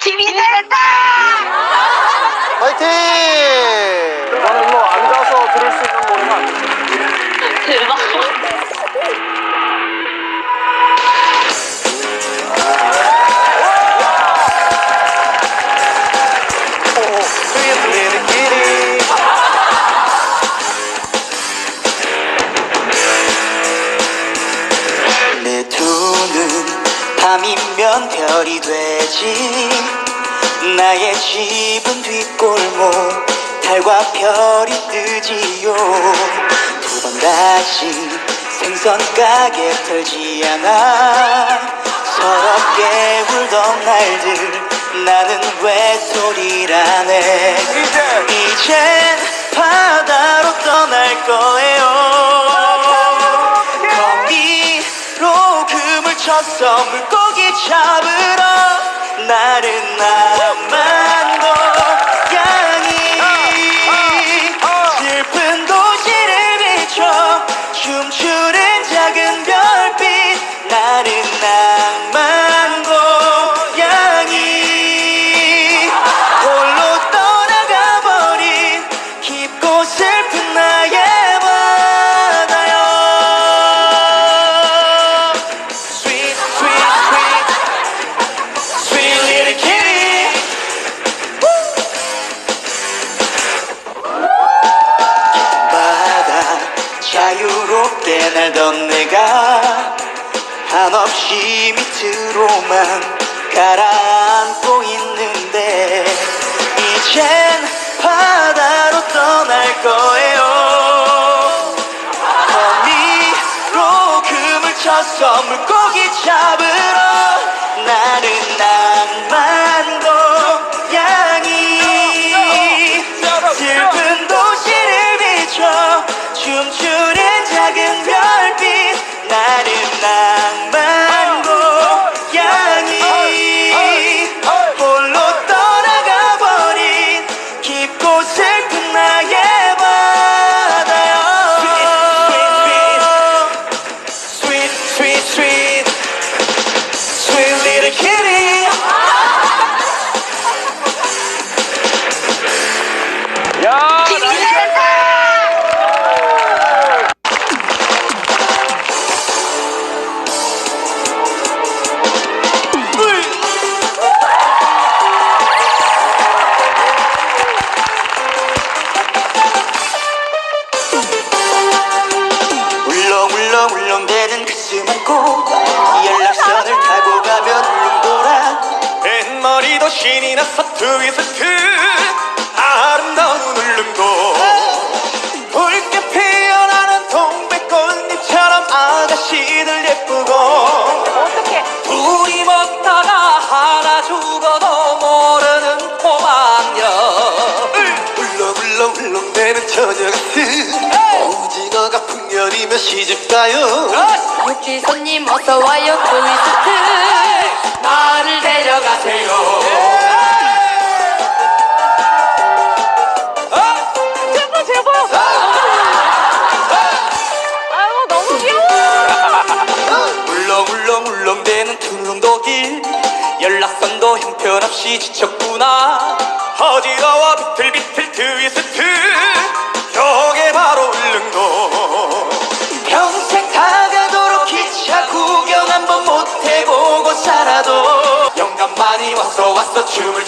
힘이 된다! 화이팅! 밤이면 별이 되지. 나의 집은 뒷골목 달과 별이 뜨지요. 두 번 다시 생선 가게 털지 않아. 서럽게 울던 날들 나는 외톨이라네 이제 이젠 바다로 떠날 거예요. 거미로 금을 쳐서 물고기 잡으러 나른 나 자유롭게 날던 내가 한없이 밑으로만 가라앉고 있는데 이젠 바다로 떠날 거예요. 거미로 금을 쳐서 물고기 잡으러 신이 나서 트위스트 아름다운 울릉도 붉게 피어나는 동백꽃잎처럼 아가씨들 예쁘고 어떡해. 둘이 먹다가 하나 죽어도 모르는 꼬막녀. 울렁울렁 울렁대는 저녁 같은 오징어가 풍년이면 시집가요. 육지 손님 어서 와요 트위스트 나를 데려가세요 제발, 제발. 아유, 너무 귀여워. 울렁울렁 울렁대는 툴릉도길 연락선도 형편없이 지쳤구나 어지러워 비틀비틀 트위스트 한번